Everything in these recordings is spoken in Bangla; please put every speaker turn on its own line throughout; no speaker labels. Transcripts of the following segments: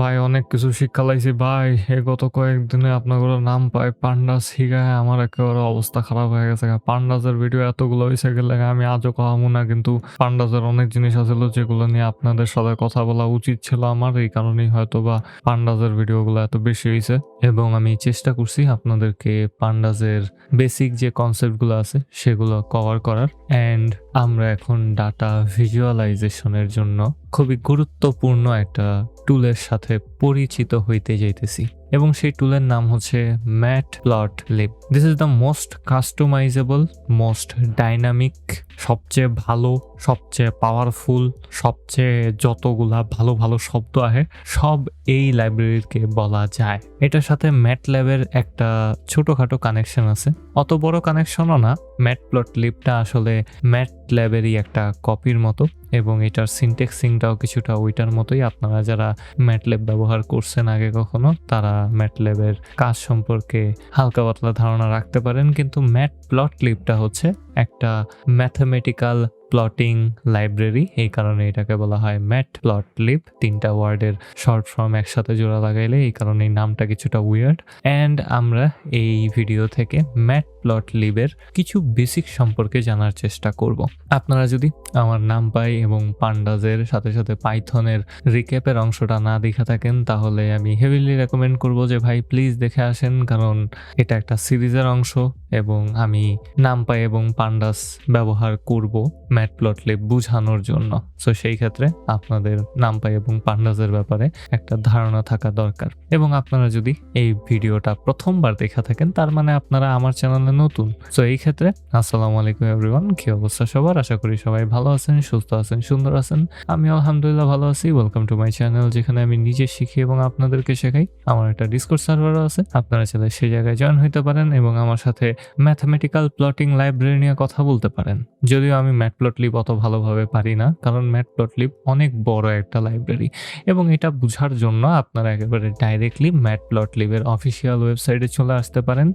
ভাই, অনেক কিছু শিক্ষা লাইছি। ভাই, এ গত কয়েকদিনে আপনাদের নাম পাই, পান্ডাস শিখায়, আমার একেবারে অবস্থা খারাপ হয়ে গেছে। পান্ডাসের ভিডিও এতগুলো হয়েছে গেলে আমি আজও কহামু না, কিন্তু পান্ডাসের অনেক জিনিস আছিল যেগুলো নিয়ে আপনাদের সাথে কথা বলা উচিত ছিল আমার, এই কারণেই হয়তো বা পান্ডাসের ভিডিওগুলো এত বেশি হয়েছে এবং আমি চেষ্টা করছি আপনাদেরকে পান্ডাসের বেসিক যে কনসেপ্টগুলো আছে, সেগুলো কভার করার। অ্যান্ড আমরা এখন ডাটা ভিজুয়ালাইজেশনের জন্য খুবই গুরুত্বপূর্ণ একটা টুলের সাথে পরিচিত হইতে যাইতেছি। এবং সেই টুলের নাম হচ্ছে Matplotlib this is the most customisable most dynamic সবচেয়ে ভালো, সবচেয়ে পাওয়ারফুল সবচেয়ে যতগুলা ভালো ভালো শব্দ আহে, সব এই লাইব্রেরিকে বলা যায়। এটার সাথে ম্যাট ল্যাবের একটা ছোটখাটো কানেকশন আছে। অত বড় কানেকশনও না ম্যাট প্লট লিপটা আসলে ম্যাট ল্যাবেরই একটা কপির মতো এবং এটার সিনটেক্সিংটাও কিছুটা ওইটার মতোই। আপনারা যারা ম্যাট ম্যাটল্যাব ব্যবহার করছেন আগে কখনো, তারা ম্যাটল্যাবের কাজ সম্পর্কে হালকা পাতলা ধারণা রাখতে পারেন। কিন্তু ম্যাট প্লট লিপটা হচ্ছে একটা ম্যাথামেটিক্যাল প্লটিং লাইব্রেরি এই কারণে এটাকে বলা হয় ম্যাট প্লট লিপ তিনটা ওয়ার্ডের শর্ট ফর্ম একসাথে জোড়া লাগাইলে এই কারণে এই নামটা কিছুটা উইয়ার্ড অ্যান্ড আমরা এই ভিডিও থেকে ম্যাট প্লট লিবের কিছু বেসিক সম্পর্কে জানার চেষ্টা করব। আপনারা যদি আমার নাম পাই এবং পান্ডাজের সাথে সাথে পাইথনের রিক্যাপের অংশটা না দেখে থাকেন, তাহলে আমি হেভিলি রেকমেন্ড করব যে ভাই প্লিজ দেখে আসেন, কারণ এটা একটা সিরিজের অংশ এবং আমি নাম পাই এবং পান্ডাস ব্যবহার করব ম্যাট প্লটলিপ বোঝানোর জন্য। সো সেই ক্ষেত্রে আপনাদের নাম পাই এবং পান্ডাসের ব্যাপারে একটা ধারণা থাকা দরকার। এবং আপনারা যদি এই ভিডিওটা প্রথমবার দেখা থাকেন, তার মানে আপনারা আমার চ্যানেলে নতুন। সো এই ক্ষেত্রে আসসালামু আলাইকুম এভরিওয়ান কি অবস্থা সবার? আশা করি সবাই ভালো আছেন, সুস্থ আছেন, সুন্দর আছেন। আমি আলহামদুলিল্লাহ ভালো আছি। ওয়েলকাম টু মাই চ্যানেল যেখানে আমি নিজে শিখি এবং আপনাদেরকে শেখাই। আমার একটা ডিসকোর্স সার্ভারও আছে। আপনারা চাইলে সেই জায়গায় জয়েন হইতে পারেন এবং আমার সাথে ম্যাথমেটিক্যাল প্লটিং লাইব্রেরি নিয়ে কথা বলতে পারেন। যদিও আমি ম্যাট প্লটলিপ অত ভালোভাবে পারি না, কারণ ম্যাটপ্লটলিব অনেক বড় একটা লাইব্রেরি এবং এটা বোঝার জন্য আপনারা একেবারে ডাইরেক্টলি ম্যাট প্লটলিপের অফিসিয়াল ওয়েবসাইটে চলে আসতে পারেন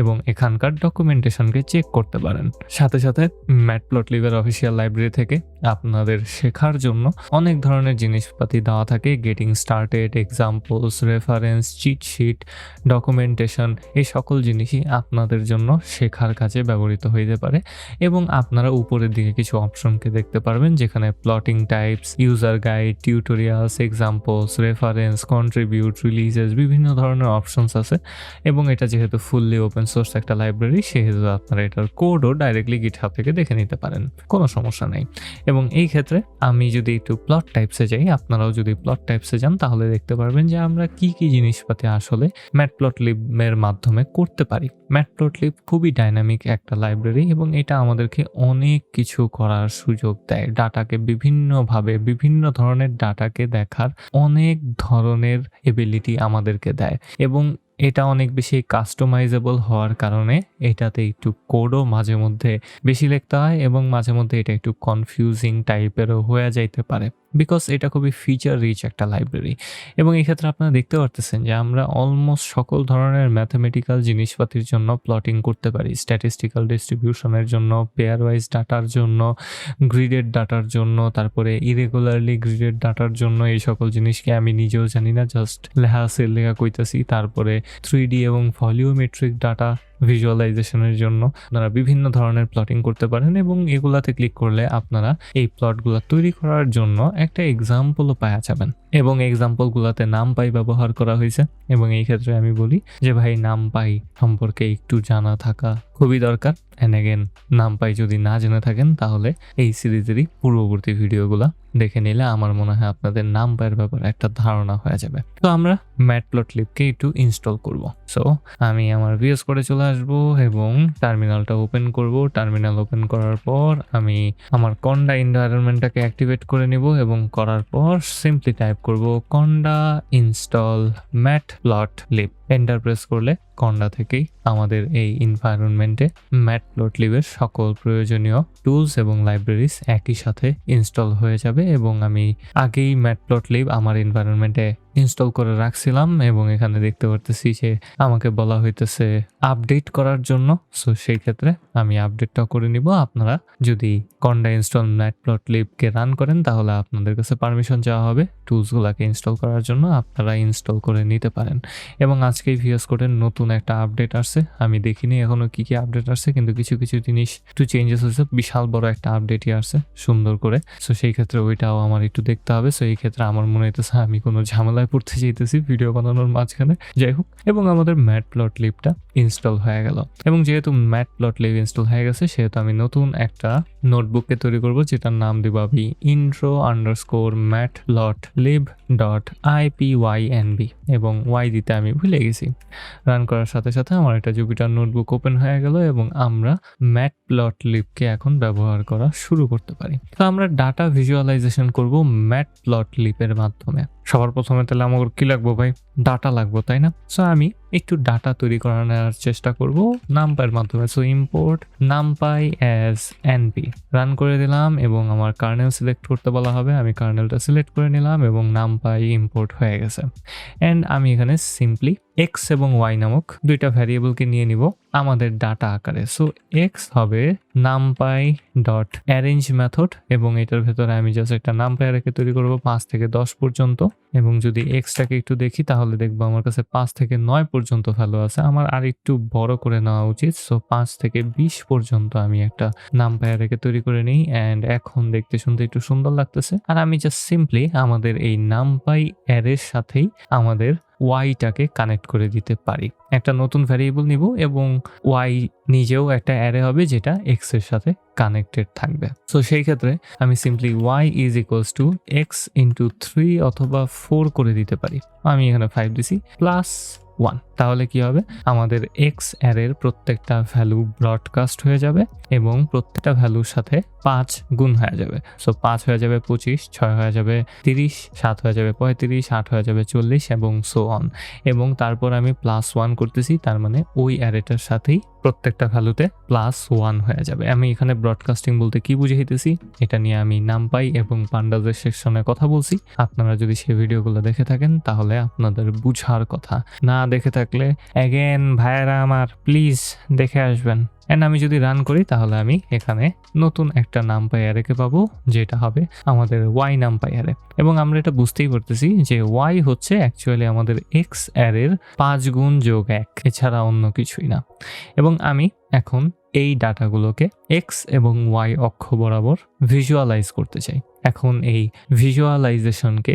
এবং এখানকার ডকুমেন্টেশনকে চেক করতে পারেন। সাথে সাথে ম্যাট প্লটলিপের অফিসিয়াল লাইব্রেরি থেকে আপনাদের শেখার জন্য অনেক ধরনের জিনিসপাতি দেওয়া থাকে getting started examples reference cheat sheet documentation এই সকল জিনিসই আপনাদের জন্য শেখার কাজে ব্যবহৃত হইতে পারে এবং আপনারা উপরের দিকে কিছু অপশনকে দেখতে পারবেন, যেখানে plotting types user guide tutorials examples reference contribute releases বিভিন্ন ধরনের অপশনস আছে। এবং এটা যেহেতু ফুললি ওপেন সোর্স একটা লাইব্রেরি সেহেতু আপনারা এটার কোডও ডাইরেক্টলি গিটহাব থেকে দেখে নিতে পারেন। কোনো সমস্যা নেই। এবং এই ক্ষেত্রে আমি যদি একটু প্লট টাইপসে যাই, আপনারাও যদি প্লট টাইপসে যান, তাহলে দেখতে পারবেন যে আমরা কি কি জিনিসপাতি আসলে ম্যাটপ্লটলিবের মাধ্যমে করতে পারি। ম্যাটপ্লটলিব খুবই ডাইনামিক একটা লাইব্রেরি এবং এটা আমাদেরকে অনেক কিছু করার সুযোগ দেয়। ডাটাকে বিভিন্নভাবে, বিভিন্ন ধরনের ডাটাকে দেখার অনেক ধরনের এবিলিটি আমাদেরকে দেয়। এবং এটা অনেক বেশি কাস্টমাইজেবল হওয়ার কারণে এটাতে একটু কোডও মাঝে মধ্যে বেশি লিখতে হয় এবং মাঝে মধ্যে এটা একটু কনফিউজিং টাইপেরও হয়ে যাইতে পারে। বিকজ এটা খুবই ফিচার রিচ একটা লাইব্রেরি এবং এই ক্ষেত্রে আপনারা দেখতে পারতেছেন যে আমরা অলমোস্ট সকল ধরনের ম্যাথামেটিক্যাল জিনিসপাতির জন্য প্লটিং করতে পারি। স্ট্যাটিস্টিক্যাল ডিস্ট্রিবিউশনের জন্য পেয়ার ওয়াইজ ডাটার জন্য গ্রিডেড ডাটার জন্য, তারপরে ইরেগুলারলি গ্রিডেড ডাটার জন্য এই সকল জিনিসকে আমি নিজেও জানি না জাস্ট লেহা সেল লেখা কইতাছি, তারপরে থ্রি এবং ভলিউমেট্রিক ডাটা ভিজুয়ালাইজেশনের জন্য আপনারা বিভিন্ন ধরনের প্লটিং করতে পারেন এবং এগুলাতে ক্লিক করলে আপনারা এই প্লটগুলো তৈরি করার জন্য একটা এক্সাম্পলও পাওয়া যাবেন। এবং এক্সাম্পলগুলোতে নাম পাই ব্যবহার করা হয়েছে। এবং এই ক্ষেত্রে আমি বলি যে, ভাই, নাম পাই সম্পর্কে একটু জানা থাকা খুবই দরকার। অ্যান্ড অ্যাগেন নাম পাই যদি না জেনে থাকেন, তাহলে এই সিরিজেরই পূর্ববর্তী ভিডিওগুলো দেখে নিলে আমার মনে হয় আপনাদের নাম পায়ের ব্যাপারে একটা ধারণা হয়ে যাবে। তো আমরা ম্যাটপ্লটলিপকে একটু ইনস্টল করব। সো আমি আমার ভিএস করে চলে আসব এবং টার্মিনালটা ওপেন করব। টার্মিনাল ওপেন করার পর আমি আমার কন্ডা এনভায়রনমেন্টটাকে অ্যাক্টিভেট করে নিব এবং করার পর সিম্পলি টাইপ করব conda install matplotlib enter press করলে কন্ডা থেকেই আমাদের এই এনভায়রনমেন্টে ম্যাটপ্লটলিবের সকল প্রয়োজনীয় টুলস এবং লাইব্রেরিজ একই সাথে ইনস্টল হয়ে যাবে এবং আমি আগেই ম্যাটপ্লটলিব আমার এনভায়রনমেন্টে ইনস্টল করে রাখছিলাম এবং এখানে দেখতে পারতেছি যে আমাকে বলা হইতেছে আপডেট করার জন্য। সো সেই ক্ষেত্রে আমি আপডেটটাও করে নিব। আপনারা যদি কন্ডা ইনস্টল ম্যাটপ্লটলিবকে রান করেন, তাহলে আপনাদের কাছে পারমিশন চাওয়া হবে টুলসগুলোকে ইনস্টল করার জন্য। আপনারা ইনস্টল করে নিতে পারেন। এবং আজকে ভিএস কোডের নতুন একটা আপডেট আসছে। আমি দেখিনি এখনও কি কি আপডেট আসছে, কিন্তু কিছু কিছু জিনিস, একটু চেঞ্জেস হয়েছে। বিশাল বড় একটা আপডেটই আসছে, সুন্দর করে। সো সেই ক্ষেত্রে ওইটাও আমার একটু দেখতে হবে। সো এই ক্ষেত্রে আমার মনে হইতেছে আমি কোনো ঝামেলায় পড়তে চাইতেছি ভিডিও বানানোর মাঝখানে। যাই হোক, এবং আমাদের ম্যাট প্লট লিপটা ইনস্টল হয়ে গেল। এবং যেহেতু ম্যাট প্লট লিভ ইনস্টল হয়ে গেছে, সেহেতু আমি নতুন একটা নোটবুককে তৈরি করব, যেটার নাম দিব আমি intro underscore Matplotlib dot ipynb এবং ওয়াই দিতে আমি ভুলে গেছি। রান করার সাথে সাথে আমার একটা জুপিটার নোটবুক ওপেন হয়ে গেল এবং আমরা ম্যাট প্লট লিপকে এখন ব্যবহার করা শুরু করতে পারি। তো আমরা ডাটা ভিজুয়ালাইজেশন করব ম্যাট প্লট লিপের মাধ্যমে। সবার প্রথমে তাহলে আমার কি লাগবো ভাই? ডাটা লাগবো, তাই না? সো আমি একটু ডাটা তৈরি করানোর চেষ্টা করব নামপাইয়ের মাধ্যমে। So import numpy as np run করে দিলাম এবং আমার কার্নেল সিলেক্ট করতে বলা হবে। আমি কার্নেলটা সিলেক্ট করে নিলাম এবং নামপাই ইম্পোর্ট হয়ে গেছে। অ্যান্ড আমি এখানে সিম্পলি এক্স এবং ওয়াই নামক দুইটা ভ্যারিয়েবলকে নিয়ে নিব আমাদের ডাটা আকারে। সো এক্স হবে নামপাই ডট অ্যারেঞ্জ মেথড এবং এটার ভেতরে আমি জাস্ট একটা নামপাই রেখে তৈরি করব পাঁচ থেকে দশ পর্যন্ত। এবং যদি এক্সটাকে একটু দেখি, তাহলে দেখব আমার কাছে পাঁচ থেকে নয় পর্যন্ত ভ্যালু আছে। আমার আর একটু বড় করে নেওয়া উচিত সো পাঁচ থেকে বিশ পর্যন্ত আমি একটা নাম রেখে তৈরি করে নিই অ্যান্ড এখন দেখতে শুনতে একটু সুন্দর লাগতেছে। আর আমি জাস্ট সিম্পলি আমাদের এই নামপাই অ্যারের সাথেই আমাদের ওয়াইটাকে কানেক্ট করে দিতে পারি। একটা নতুন ভ্যারিয়েবল নিব এবং ওয়াই নিজেও একটা অ্যারে হবে যেটা এক্সের সাথে কানেক্টেড থাকবে। সো সেই ক্ষেত্রে আমি simply Y is equals to X into three অথবা ফোর করে দিতে পারি। আমি এখানে ফাইভ দিছি প্লাস ওয়ান তাহলে কি হবে? আমাদের এক্স অ্যারের প্রত্যেকটা ভ্যালু ব্রডকাস্ট হয়ে যাবে এবং প্রত্যেকটা ভ্যালুর সাথে পাঁচ গুণ হয়ে যাবে। সো পাঁচ হয়ে যাবে পঁচিশ, ছয় হয়ে যাবে তিরিশ, সাত হয়ে যাবে পঁয়ত্রিশ, আট হয়ে যাবে চল্লিশ এবং সো অন এবং তারপর আমি প্লাস ওয়ান করতেছি, তার মানে ওই অ্যারেটার সাথেই প্রত্যেকটা ভ্যালুতে প্লাস ওয়ান হয়ে যাবে। আমি এখানে ব্রডকাস্টিং বলতে কি বুঝাইতেছি? এটা নিয়ে আমি নাম পাই এবং পান্ডাজের সেকশনে কথা বলছি। আপনারা যদি সেই ভিডিওগুলো দেখে থাকেন, তাহলে আপনাদের বুঝার কথা। না দেখে থাকলে অ্যাগেন ভাইয়েরা আমার প্লিজ দেখে আসবেন। অ্যান্ড আমি যদি রান করি, তাহলে আমি এখানে নতুন একটা নাম পাই অ্যারেকে পাবো, যেটা হবে আমাদের ওয়াই নাম পাই অ্যারে এবং আমরা এটা বুঝতেই পারতেছি যে ওয়াই হচ্ছে অ্যাকচুয়ালি আমাদের এক্স অ্যারের পাঁচ গুণ যোগ এক, এছাড়া অন্য কিছুই না। এবং আমি এখন এই ডাটাগুলোকে এক্স এবং ওয়াই অক্ষ বরাবর ভিজুয়ালাইজ করতে চাই। এখন এই ভিজুয়ালাইজেশনকে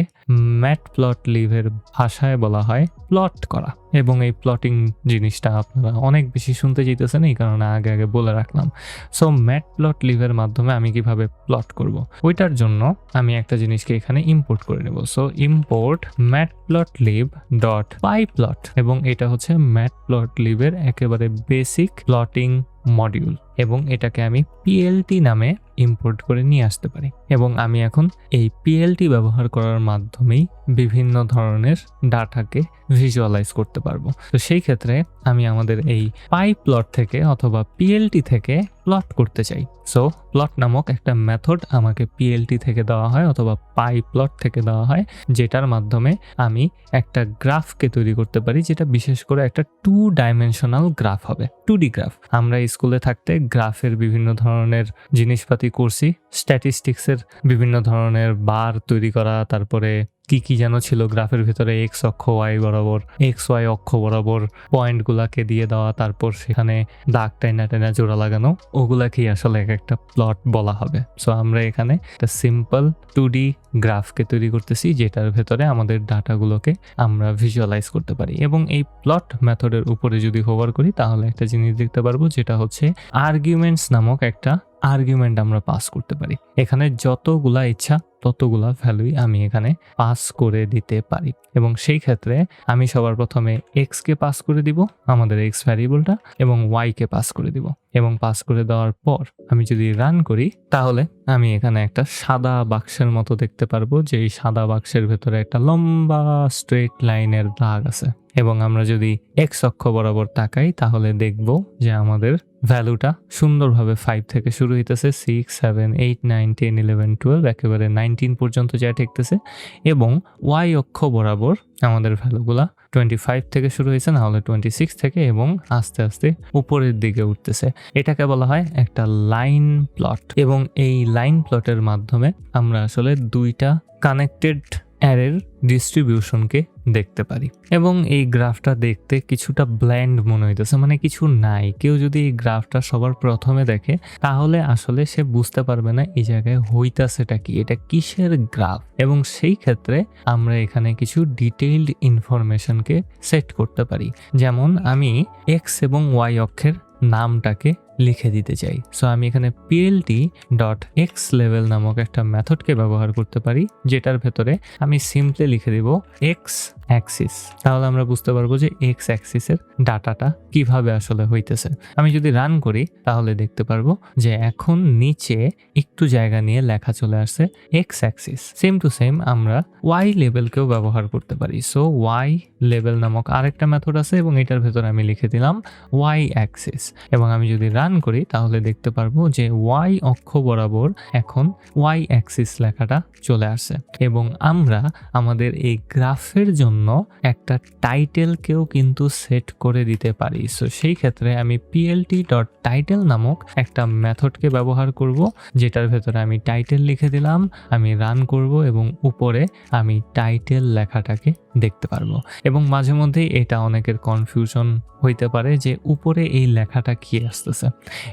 ম্যাট প্লট লিভের ভাষায় বলা হয় প্লট করা। এবং এই প্লটিং জিনিসটা আপনারা অনেক বেশি শুনতে যেতেছেন এই কারণে আগে আগে বলে রাখলাম। সো ম্যাট প্লট লিভের মাধ্যমে আমি কীভাবে প্লট করব? ওইটার জন্য আমি একটা জিনিসকে এখানে ইম্পোর্ট করে নেব। So import Matplotlib dot pyplot এবং এটা হচ্ছে ম্যাট প্লট লিভের একেবারে বেসিক প্লটিং মডিউল এবং এটাকে আমি পিএলটি নামে ইম্পোর্ট করে নিয়ে আসতে পারি। এবং আমি এখন এই পিএলটি ব্যবহার করার মাধ্যমেই বিভিন্ন ধরনের ডাটাকে ভিজুয়ালাইজ করতে পারব। তো সেই ক্ষেত্রে আমি আমাদের এই পাইপ প্লট থেকে অথবা পিএলটি থেকে প্লট করতে চাই। সো প্লট নামক একটা মেথড আমাকে পিএলটি থেকে দেওয়া হয় অথবা পাই প্লট থেকে দেওয়া হয়, যেটার মাধ্যমে আমি একটা গ্রাফকে তৈরি করতে পারি, যেটা বিশেষ করে একটা টু ডাইমেনশনাল গ্রাফ হবে টু ডি গ্রাফ আমরা স্কুলে থাকতে গ্রাফের বিভিন্ন ধরনের জিনিসপাতি করছি স্ট্যাটিস্টিক্সের বিভিন্ন ধরনের বার তৈরি করা, তারপরে কি কি যেন ছিল গ্রাফের ভিতরে এক্স অক্ষ ওয়াই বরাবর এক্স ওয়াই অক্ষ বরাবর পয়েন্টগুলাকে দিয়ে দেওয়া, তারপর সেখানে দাগ টাইনা টাইনা জোড়া লাগানো, ওগুলাকেই আসলে এক একটা প্লট বলা হবে। সো আমরা এখানে একটা সিম্পল টু ডি গ্রাফকে তৈরি করতেছি, যেটার ভেতরে আমাদের ডাটাগুলোকে আমরা ভিজুয়ালাইজ করতে পারি। এবং এই প্লট মেথডের উপরে যদি হোভার করি, তাহলে একটা জিনিস দেখতে পারব, যেটা হচ্ছে আর্গুমেন্টস নামক একটা আর্গুমেন্ট আমরা পাস করতে পারি। এখানে যতগুলা ইচ্ছা, ততগুলা ভ্যালুই আমি এখানে পাস করে দিতে পারি। এবং সেই ক্ষেত্রে আমি সবার প্রথমে এক্স কে পাস করে দিব, আমাদের এক্স ভ্যারিয়েবলটা এবং ওয়াই কে পাস করে দিব। এবং পাস করে দেওয়ার পর আমি যদি রান করি, তাহলে আমি এখানে একটা সাদা বাক্সের মতো দেখতে পারব যে এই সাদা বাক্সের ভেতরে একটা লম্বা স্ট্রেট লাইনের দাগ আছে। এবং আমরা যদি এক্স অক্ষ বরাবর তাকাই, তাহলে দেখব যে আমাদের ভ্যালুটা সুন্দরভাবে ফাইভ থেকে শুরু হইতেছে six seven eight nine ten eleven twelve একেবারে নাইনটিন পর্যন্ত যা ঠেকতেছে এবং ওয়াই অক্ষ বরাবর আমাদের ভ্যালুগুলা টোয়েন্টি ফাইভ থেকে শুরু হয়েছে না হলে টোয়েন্টি সিক্স থেকে এবং আস্তে আস্তে উপরের দিকে উঠতেছে। এটাকে বলা হয় একটা লাইন প্লট এবং এই লাইন প্লটের মাধ্যমে আমরা আসলে দুইটা কানেক্টেড অ্যারের ডিস্ট্রিবিউশনকে দেখতে পারি। এবং এই গ্রাফটা দেখতে কিছুটা ব্ল্যান্ড মনে হইতেছে মানে কিছু নাই। কেউ যদি এই গ্রাফটা সবার প্রথমে দেখে, তাহলে আসলে সে বুঝতে পারবে না এই জায়গায় হইতাছেটা কি, এটা কিসের গ্রাফ? এবং সেই ক্ষেত্রে আমরা এখানে কিছু ডিটেইলড ইনফরমেশনকে সেট করতে পারি। যেমন আমি এক্স এবং ওয়াই অক্ষের নামটাকে লিখে দিতে চাই। সো আমি এখানে পিএলটি ডট এক্স লেভেল নামক একটা মেথডকে ব্যবহার করতে পারি, যেটার ভেতরে আমি সিম্পলি লিখে দিব এক্স অ্যাক্সিস তাহলে আমরা বুঝতে পারব যে এক্স অ্যাক্সিসের ডাটাটা কীভাবে আসলে হইতেছে। আমি যদি রান করি, তাহলে দেখতে পারব যে এখন নিচে একটু জায়গা নিয়ে লেখা চলে আসছে X axis same to same আমরা ওয়াই লেভেলকেও ব্যবহার করতে পারি। সো ওয়াই লেভেল নামক আরেকটা মেথড আছে এবং এটার ভেতরে আমি লিখে দিলাম ওয়াই অ্যাক্সিস এবং আমি যদি রান করি, তাহলে দেখতে পারব যে ওয়াই অক্ষ বরাবর এখন ওয়াই অ্যাক্সিস লেখাটা চলে আসে এবং আমরা আমাদের এই গ্রাফের জন্য একটা টাইটেলকেও কিন্তু সেট করে দিতে পারি। সো সেই ক্ষেত্রে আমি পিএলটি ডট টাইটেল নামক একটা মেথডকে ব্যবহার করব, যেটার ভেতরে আমি টাইটেল লিখে দিলাম, আমি রান করব এবং উপরে আমি টাইটেল লেখাটাকে দেখতে পারব। এবং মাঝে মধ্যেই এটা অনেকের কনফিউশন হইতে পারে যে উপরে এই লেখাটা কি আসতেছে।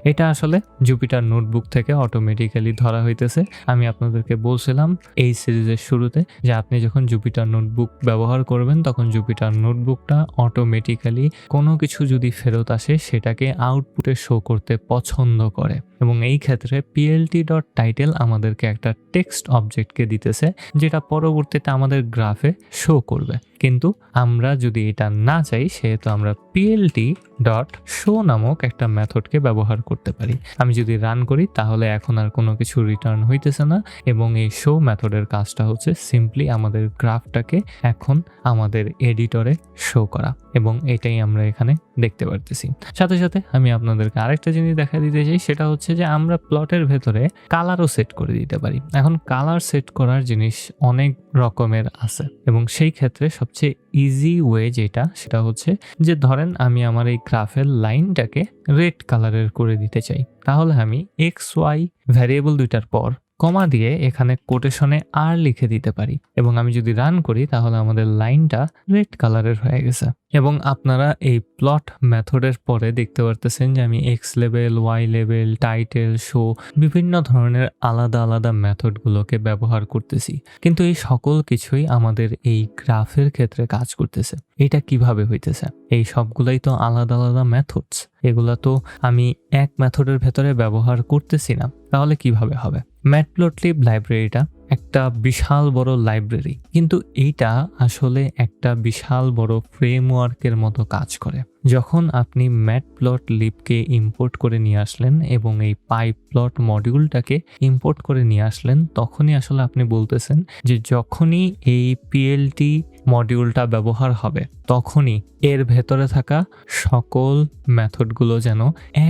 এটা আসলে জুপিটার নোটবুক থেকে অটোমেটিক্যালি ধরা হইতেছে। আমি আপনাদেরকে বলছিলাম এই সিরিজের শুরুতে যে আপনি যখন জুপিটার নোটবুক ব্যবহার করবেন তখন জুপিটার নোটবুকটা অটোমেটিক্যালি কোনো কিছু যদি ফেরত আসে, সেটাকে আউটপুটে শো করতে পছন্দ করে। এবং এই ক্ষেত্রে পিএলটি ডট টাইটেল আমাদেরকে একটা টেক্সট অবজেক্টকে দিতেছে, যেটা পরবর্তীতে আমাদের গ্রাফে শো করবে। কিন্তু আমরা যদি এটা না চাই, সেহেতু আমরা পিএলটি ডট শো নামক একটা মেথডকে ব্যবহার করতে পারি। আমি যদি রান করি, তাহলে এখন আর কোনো কিছু রিটার্ন হইতেছে না এবং এই শো মেথডের কাজটা হচ্ছে সিম্পলি আমাদের গ্রাফটাকে এখন আমাদের এডিটরে শো করা এবং এটাই আমরা এখানে দেখতে পারতেছি। সাথে সাথে আমি আপনাদেরকে আরেকটা জিনিস দেখা দিতে চাই, সেটা হচ্ছে যে আমরা প্লটের ভেতরে কালারও সেট করে দিতে পারি। এখন কালার সেট করার জিনিস অনেক রকমের আছে এবং সেই ক্ষেত্রে সবচেয়ে ইজি ওয়ে যেটা, সেটা হচ্ছে যে ধরেন আমি আমার এই গ্রাফের লাইনটাকে রেড কালারের করে দিতে চাই। তাহলে আমি এক্স ওয়াই ভ্যারিয়েবল দুইটার পর কমা দিয়ে এখানে কোটেশনে আর লিখে দিতে পারি। এবং আমি যদি রান করি, তাহলে আমাদের লাইনটা রেড কালারের হয়ে গেছে। এবং আপনারা এই প্লট মেথডের পরে দেখতে পারতেছেন যে আমি X level Y level title show বিভিন্ন ধরনের আলাদা আলাদা মেথডগুলোকে ব্যবহার করতেছি। কিন্তু এই সকল কিছুই আমাদের এই গ্রাফের ক্ষেত্রে কাজ করতেছে। এটা কীভাবে হইতেছে? এই সবগুলাই তো আলাদা আলাদা মেথডস এগুলা তো আমি এক মেথডের ভেতরে ব্যবহার করতেছি না। তাহলে কীভাবে হবে? ম্যাটপ্লটলিব লাইব্রেরিটা একটা বিশাল বড় লাইব্রেরি কিন্তু এইটা আসলে একটা বিশাল বড় ফ্রেমওয়ার্কের মতো কাজ করে। যখন আপনি ম্যাট প্লট লিপকে ইম্পোর্ট করে নিয়ে আসলেন এবং এই পাইপ প্লট মডিউলটাকে ইম্পোর্ট করে নিয়ে আসলেন, তখনই আসলে আপনি বলতেছেন যে যখনই এই পিএলটি মডিউলটা ব্যবহার হবে, তখনই এর ভেতরে থাকা সকল মেথডগুলো যেন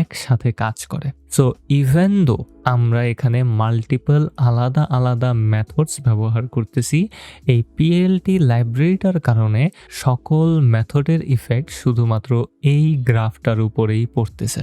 একসাথে কাজ করে। সো ইভেন দো আমরা এখানে মাল্টিপল আলাদা আলাদা মেথডস ব্যবহার করতেছি। এই পিএলটি লাইব্রেরিটার কারণে সকল মেথডের ইফেক্ট শুধুমাত্র এই গ্রাফটার উপরেই পড়তেছে।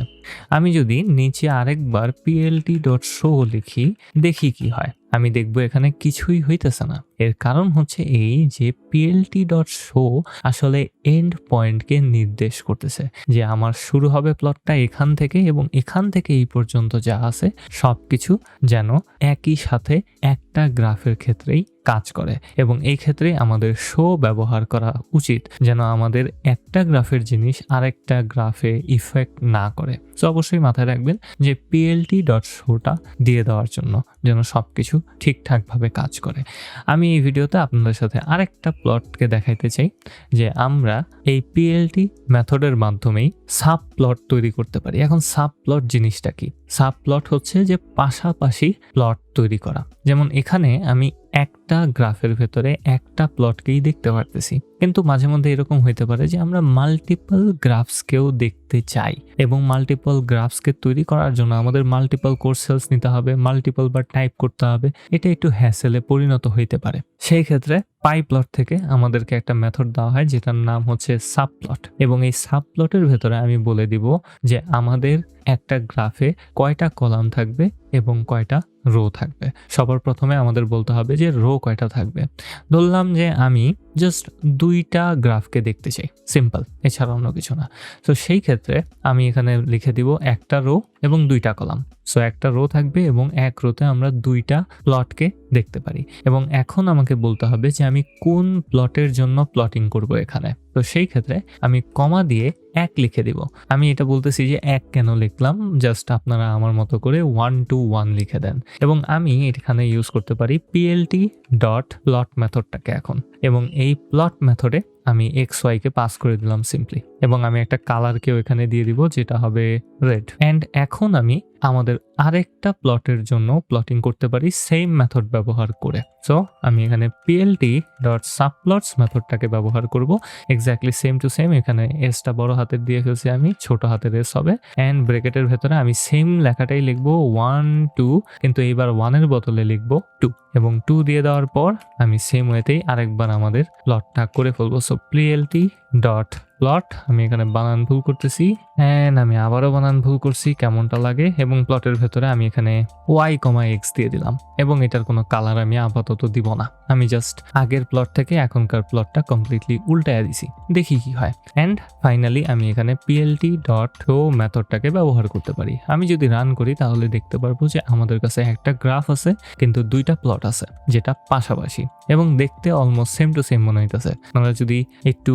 আমি যদি নিচে আরেকবার পিএলটি ডট শো লিখি, দেখি কি হয়। আমি দেখব এখানে কিছুই হইতেছে না। এর কারণ হচ্ছে এই যে পিএলটি ডট শো আসলে এন্ড পয়েন্টকে নির্দেশ করতেছে, যে আমার শুরু হবে প্লটটা এখান থেকে এবং এখান থেকে এই পর্যন্ত যা আছে সব কিছু যেন একই সাথে একটা গ্রাফের ক্ষেত্রেই কাজ করে এবং এই ক্ষেত্রে আমাদের শো ব্যবহার করা উচিত যেন আমাদের একটা গ্রাফের জিনিস আরেকটা গ্রাফে ইফেক্ট না করে। তো অবশ্যই মাথায় রাখবেন যে পিএলটি ডট শোটা দিয়ে দেওয়ার জন্য যেন সব কিছু ঠিকঠাকভাবে কাজ করে। আমি এই ভিডিওতে আপনাদের সাথে আরেকটা প্লটকে দেখাইতে চাই যে আমরা এই পিএলটি মেথডের মাধ্যমেই সাব প্লট তৈরি করতে পারি। এখন সাব প্লট জিনিসটা কি? সাব প্লট হচ্ছে যে পাশাপাশি প্লট তৈরি করা। যেমন এখানে আমি একটা গ্রাফের ভেতরে একটা প্লটকেই দেখতে পারতেছি। কিন্তু মাঝে মধ্যে এরকম হইতে পারে যে আমরা মাল্টিপল গ্রাফসকেও দেখতে চাই এবং মাল্টিপল গ্রাফসকে তৈরি করার জন্য আমাদের মাল্টিপল কোর্স সেলস নিতে হবে মাল্টিপল বার টাইপ করতে হবে। এটা একটু হ্যাসেলে পরিণত হইতে পারে। সেই ক্ষেত্রে পাই প্লট থেকে আমাদেরকে একটা মেথড দেওয়া হয়, যেটার নাম হচ্ছে সাবপ্লট এবং এই সাবপ্লটের ভেতরে আমি বলে দিব যে আমাদের একটা গ্রাফে কয়টা কলাম থাকবে এবং কয়টা রো থাকবে। সবার প্রথমে আমাদের বলতে হবে যে রো কয়টা থাকবে। ধরলাম যে আমি জাস্ট দুইটা গ্রাফকে দেখতে চাই সিম্পল এছাড়া অন্য কিছু না। তো সেই ক্ষেত্রে আমি এখানে লিখে দিব একটা রো এবং দুইটা কলাম। সো একটা রো থাকবে এবং এক রোতে আমরা দুইটা প্লটকে দেখতে পারি। এবং এখন আমাকে বলতে হবে যে আমি কোন প্লটের জন্য প্লটিং করব এখানে। তো সেই ক্ষেত্রে আমি কমা দিয়ে এক লিখে দিব। আমি এটা বলতেছি যে এক কেন লিখলাম? জাস্ট আপনারা আমার মতো করে ওয়ান টু ওয়ান লিখে দেন। এবং আমি এখানে ইউজ করতে পারি পিএলটি ডট প্লট মেথডটাকে এখন। এবং এই প্লট মেথডে আমি এক্স ওয়াইকে পাস করে দিলাম সিম্পলি এবং আমি একটা কালারকেও এখানে দিয়ে দিব যেটা হবে রেড অ্যান্ড এখন আমি আমাদের আরেকটা প্লটের জন্য প্লটিং করতে পারি সেম মেথড ব্যবহার করে। সো আমি এখানে পিএলটি ডট সাবপ্লটস মেথডটাকে ব্যবহার করব। এক্স্যাক্টলি সেম টু সেম এখানে এসটা বড় হাতের দিয়ে ফেলছি আমি, ছোট হাতের এস হবে। অ্যান্ড ব্রেকেটের ভেতরে আমি সেম লেখাটাই লিখব ওয়ান টু কিন্তু এইবার ওয়ানের বদলে লিখব টু এবং টু দিয়ে দেওয়ার পর আমি সেম ওয়েতেই আরেকবার আমাদের প্লটটা করে ফেলব। সো প্লিএলটি ডট প্লট আমি এখানে বানান ভুল করতেছি অ্যান্ড আমি আবারও বানান ভুল করছি, কেমনটা লাগে? এবং প্লটের ভেতরে আমি এখানে ওয়াই কমা এক্স দিয়ে দিলাম, এবং এটার কোনো কালার আমি আপাতত দিব না। আমি জাস্ট আগের প্লট থেকে এখনকার প্লটটা কমপ্লিটলি উল্টায় দিছি, দেখি কি হয়। অ্যান্ড ফাইনালি আমি এখানে পিএলটি ডট ও মেথডটাকে ব্যবহার করতে পারি। আমি যদি রান করি, তাহলে দেখতে পারব যে আমাদের কাছে একটা গ্রাফ আছে, কিন্তু দুইটা প্লট আছে, যেটা পাশাপাশি, এবং দেখতে অলমোস্ট সেম টু সেম মনে হইতেছে। আমরা যদি একটু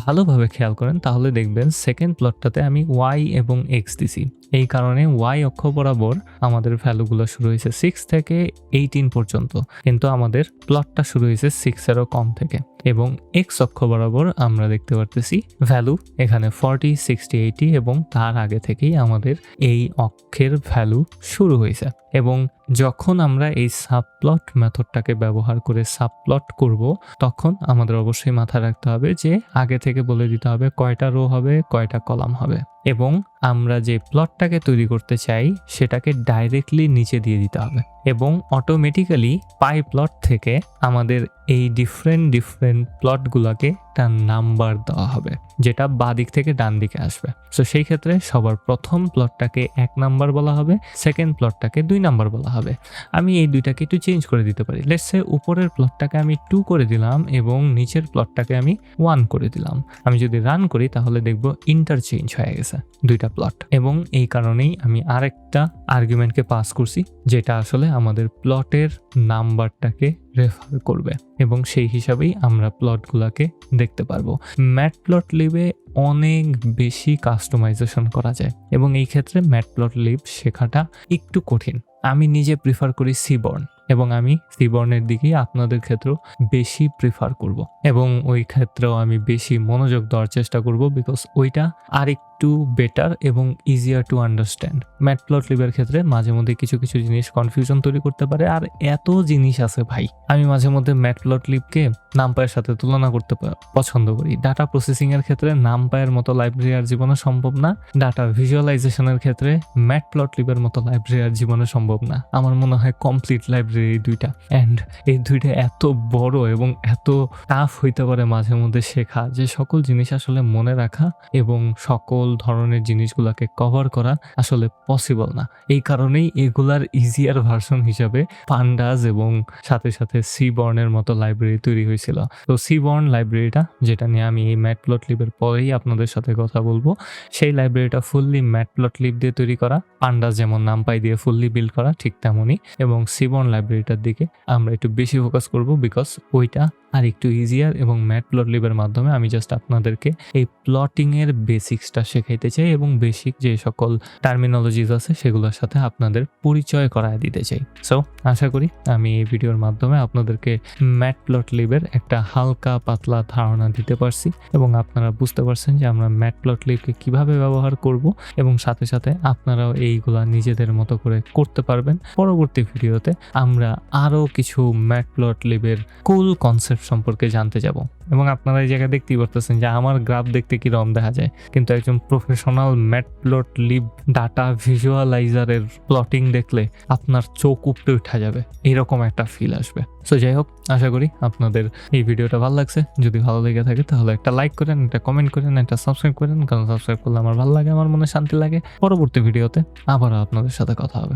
ভালোভাবে খেয়াল করেন, তাহলে দেখবেন সেকেন্ড প্লটটাতে আমি ওয়াই এবং এক্স দিছি। এই কারণে ওয়াই অক্ষ বরাবর আমাদের ভ্যালুগুলো শুরু হয়েছে সিক্স থেকে এইটিন পর্যন্ত। কিন্তু আমাদের প্লটটা শুরু হয়েছে সিক্সেরও কম থেকে। এবং এক্স অক্ষ বরাবর আমরা দেখতে পারতেছি ভ্যালু এখানে ফর্টি সিক্সটি এইটি এবং তার আগে থেকেই আমাদের এই অক্ষের ভ্যালু শুরু হয়েছে। এবং যখন আমরা এই সাবপ্লট মেথডটাকে ব্যবহার করে সাবপ্লট করব, তখন আমাদের অবশ্যই মাথায় রাখতে হবে যে আগে থেকে বলে দিতে হবে কয়টা রো হবে, কয়টা কলাম হবে। এবং আমরা যে প্লটটাকে তৈরি করতে চাই, সেটাকে ডাইরেক্টলি নিচে দিয়ে দিতে হবে। এবং অটোমেটিক্যালি পাই প্লট থেকে আমাদের এই ডিফারেন্ট ডিফারেন্ট প্লটগুলোকে তার নাম্বার দেওয়া হবে, যেটা বাঁ দিক থেকে ডান দিকে আসবে। সো সেই ক্ষেত্রে সবার প্রথম প্লটটাকে এক নাম্বার বলা হবে সেকেন্ড প্লটটাকে দুই নাম্বার বলা হবে। আমি এই দুইটাকে একটু চেঞ্জ করে দিতে পারি। লেটসে উপরের প্লটটাকে আমি টু করে দিলাম এবং নিচের প্লটটাকে আমি ওয়ান করে দিলাম। আমি যদি রান করি, তাহলে দেখব ইন্টারচেঞ্জ হয়ে গেছে। দুইটা প্লট এবং এই কারণেই আমি আরেকটা আর্গুমেন্টকে পাস করছি, যেটা আসলে আমাদের প্লটের নাম্বারটাকে রেফার করবে এবং সেই হিসাবেই আমরা প্লটগুলোকে দেখতে পারব। ম্যাট প্লট লিভে অনেক বেশি কাস্টমাইজেশন করা যায় এবং এই ক্ষেত্রে ম্যাট প্লট লিভ শেখাটা একটু কঠিন। আমি নিজে প্রিফার করি সিবর্ন এবং আমি সিবর্নের দিকেই আপনাদের ক্ষেত্রেও বেশি প্রিফার করব। এবং ওই ক্ষেত্রেও আমি বেশি মনোযোগ দেওয়ার চেষ্টা করব বিকজ ওইটা আরেকটু বেটার এবং ইজিয়ার টু আন্ডারস্ট্যান্ড ম্যাটপ্লট লিভের ক্ষেত্রে মাঝে মধ্যে কিছু কিছু জিনিস কনফিউশন তৈরি করতে পারে আর এত জিনিস আছে ভাই, আমি মাঝে মধ্যে ম্যাটপ্লট লিভকে নামপায়ের সাথে তুলনা করতে পছন্দ করি। ডাটা প্রসেসিং এর ক্ষেত্রে নামপায়ের মতো লাইব্রেরি আর জীবনে সম্ভব না। ডাটা ভিজুয়ালাইজেশনের ক্ষেত্রে ম্যাটপ্লট লিভের মতো লাইব্রেরি আর জীবনে সম্ভব না। আমার মনে হয় কমপ্লিট লাইব্রেরি দুইটা। অ্যান্ড এই দুইটা এত বড় এবং এত টাফ হইতে পারে মাঝে মধ্যে শেখা যে সকল জিনিস আসলে মনে রাখা এবং সকল ধরনের জিনিসগুলোকে কভার করা আসলে পসিবল না। এই কারণেই এগুলার ইজিয়ার ভার্সন হিসাবে পান্ডাস এবং সাথে সাথে সি বর্নের মতো লাইব্রেরি তৈরি হয়েছিল। তো সি বর্ন লাইব্রেরিটা যেটা নিয়ে আমি এই ম্যাটপ্লট লিভের পরেই আপনাদের সাথে কথা বলব, সেই লাইব্রেরিটা ফুললি ম্যাটপ্লট লিভ দিয়ে তৈরি করা পান্ডাস যেমন নামপাই দিয়ে ফুললি বিল্ড করা, ঠিক তেমনই। এবং সিবর্ন লাইব্রেরিটার দিকে আমরা একটু বেশি ফোকাস করব বিকজ ওইটা আর একটু ইজিয়ার এবং ম্যাট প্লট লিভের মাধ্যমে আমি জাস্ট আপনাদেরকে এই প্লটিং এর বেসিক্সটা শেখাইতে চাই এবং বেসিক যে সকল টার্মিনোলজিস আছে সেগুলোর সাথে আপনাদের পরিচয় করায় দিতে চাই। সো আশা করি আমি এই ভিডিওর মাধ্যমে আপনাদেরকে ম্যাট প্লট লিভের একটা হালকা পাতলা ধারণা দিতে পারছি এবং আপনারা বুঝতে পারছেন যে আমরা ম্যাট প্লট লিভকে কীভাবে ব্যবহার করব এবং সাথে সাথে আপনারাও এইগুলা নিজেদের মতো করে করতে পারবেন। পরবর্তী ভিডিওতে আমরা আমরা আরও কিছু ম্যাটপ্লটলিবের কুল কনসেপ্ট সম্পর্কে জানতে যাব। এবং আপনারা এই জায়গায় দেখতেই পারতেছেন যে আমার গ্রাফ দেখতে কীরকম দেখা যায়। কিন্তু একজন প্রফেশনাল ম্যাটপ্লটলিব ডাটা ভিজুয়ালাইজারের প্লটিং দেখলে আপনার চোখ উপড়ে উঠা যাবে। এরকম একটা ফিল আসবে। সো যাই হোক, আশা করি আপনাদের এই ভিডিওটা ভালো লাগছে। যদি ভালো লেগে থাকে, তাহলে একটা লাইক করেন, একটা কমেন্ট করেন, একটা সাবস্ক্রাইব করেন। কারণ সাবস্ক্রাইব করলে আমার ভালো লাগে, আমার মনে শান্তি লাগে। পরবর্তী ভিডিওতে আবারও আপনাদের সাথে কথা হবে।